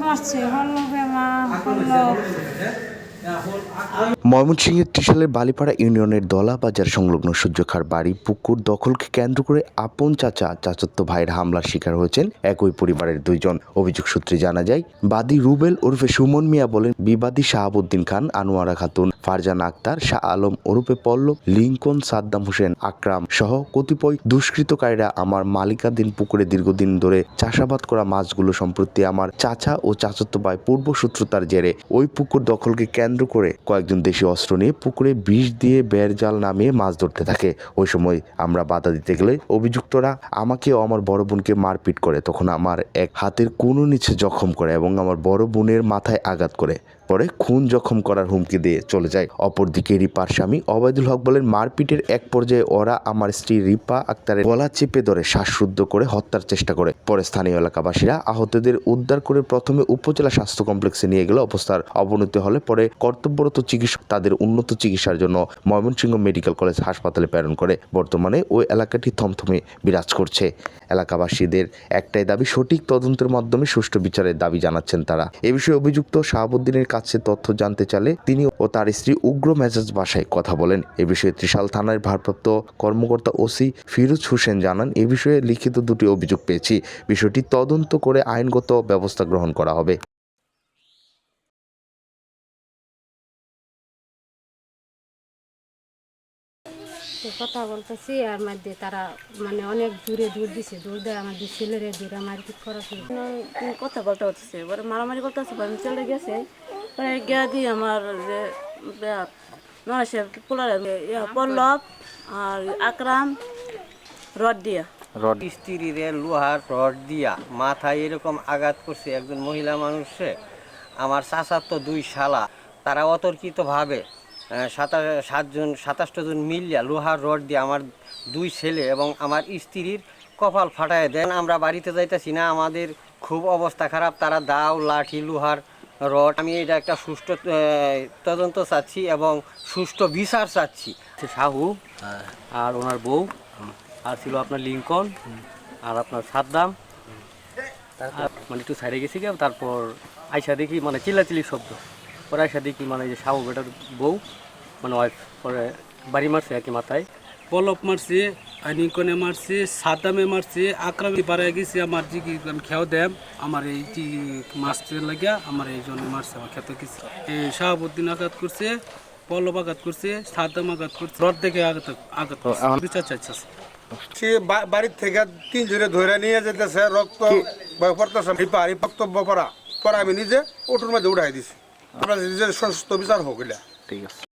মারছে হলো বেমা হল্লব ময়মনসিংহের ত্রিশালের বালিপাড়া ইউনিয়নের দলা বাজার সংলগ্ন সূর্যখার বাড়ি পুকুর দখলকে কেন্দ্র করে আপন চাচা, চাচাতো ভাইয়ের হামলার শিকার হয়েছেন একই পরিবারের দুইজন। অভিযোগ সূত্রে জানা যায়, বাদী রুবেল ওরফে সুমন মিয়া বলেন, বিবাদী শাহাবুদ্দিন খান, আনোয়ারা খাতুন, ফারজান আক্তার, শাহ আলম ওরফে পল্লব, লিঙ্কন সাদ্দাম হোসেন, আকরাম সহ কতিপয় দুষ্কৃতকারীরা আমার মালিকাধীন পুকুরে দীর্ঘদিন ধরে চাষাবাদ করা মাছগুলো সম্প্রতি আমার চাচা ও চাচাতো ভাই পূর্বশত্রুতার জেরে ওই পুকুর দখলকে কেন্দ্র করে কয়েকজন দেশি অস্ত্র নিয়ে পুকুরে বিষ দিয়ে বের জাল নামিয়ে মাছ ধরতে থাকে। ওই সময় আমরা বাধা দিতে গেলে অভিযুক্তরা আমাকে ও আমার বড় বোনকে মারপিট করে। তখন আমার এক হাতের কোনো নিচে জখম করে এবং আমার বড় বোনের মাথায় আঘাত করে। পরে খুন জখম করার হুমকি দিয়ে চলে যায়। অপরদিকে রিপার স্বামী অবায়দুল হক বলেন, মারপিটের এক পর্যায়ে ওরা আমার স্ত্রী রিপা আক্তারের গলা চেপে ধরে শ্বাসরুদ্ধ করে হত্যার চেষ্টা করে। পরে স্থানীয় এলাকাবাসীরা আহতদের উদ্ধার করে প্রথমে উপজেলা স্বাস্থ্য কমপ্লেক্সে নিয়ে গেলে অবস্থার অবনতি হলে পরে কর্তব্যরত চিকিৎসক তাদের উন্নত চিকিৎসার জন্য ময়মনসিংহ মেডিকেল কলেজ হাসপাতালে প্রেরণ করে। বর্তমানে ওই এলাকাটি থমথমে বিরাজ করছে। এলাকাবাসীদের একটাই দাবি, সঠিক তদন্তের মাধ্যমে সুষ্ঠু বিচারের দাবি জানাচ্ছেন তারা। এ বিষয়ে অভিযুক্ত শাহাবুদ্দিনের কাছে তথ্য জানতে চালে তিনি ও তার স্ত্রী উগ্র মেজাজ ভাষায় কথা বলেন। এ বিষয়ে ত্রিশাল থানার ভারপ্রাপ্ত কর্মকর্তা ওসি ফিরোজ হোসেন জানান এ বিষয়ে লিখিত দুটি অভিযোগ পেয়েছি। বিষয়টি তদন্ত করে আইনগত ব্যবস্থা গ্রহণ করা হবে। কথা বলতেছি আর মধ্যে তারা মানে অনেক দূরে দূর দিছে। দূর দেয় আমাদের ছেলেরে দূরে মারপিট করা কথা বলতে হচ্ছে মারামারি করতে হচ্ছে আমি চলে গেছে। গিয়া দিয়ে আমার যে নয়সে পোলার পল্লব আর আকরাম রড দিয়া। রড। স্ত্রীরে লোহার রড দিয়া মাথায় এরকম আঘাত করছে একজন মহিলা মানুষে। আমার চাচার তো দুই শালা তারা অতর্কিতভাবে আহ, সাতা সাতজন সাতাশটা জন মিলিয়া লোহার রড দিয়ে আমার দুই ছেলে এবং আমার স্ত্রীর কপাল ফাটায় দেন। আমরা বাড়িতে যাইতেছি না আমাদের খুব অবস্থা খারাপ তারা দাও লাঠি লোহার রড আমি এটা একটা সুষ্ঠু তদন্ত চাচ্ছি এবং সুষ্ঠু বিচার চাচ্ছি। শাহু আর ওনার বউ আর ছিল আপনার লিঙ্কন আর আপনার সাদ্দাম। মানে একটু সাইডে গেছি গিয়ে তারপর আইসা দেখি মানে চিল্লাচিল্লি শব্দ। পরে আইসা দেখি মানে যে শাহু বেটার বউ মানে ওয়াইফ পরে বাড়ি মারছে আর কি মাথায়। পলপ মারছে আইনিকনে মারছে সাদামে মারছে আক্রামি পারে গেছে আমার যে কি খেয়াও দেম আমার এই যে মারতে লাগিয়া আমার এই জন্য মারছে আমার খেতে গেছে। এই শাহাবুদ্দিন আঘাত করছে পল্লব আঘাত করছে সাদাম আঘাত করছে রড দেখে আঘাত আঘাত বিচার চাইছে সে বা- বাড়ির থেকে তিন জনে ধরে নিয়ে যেতেছে রক্ত পড়তেছে বক্তব্য করা পরে আমি নিজে ওটুর মধ্যে উঠাই দিছি। আমরা নিজের সুস্থ বিচার হোক ঠিক আছে।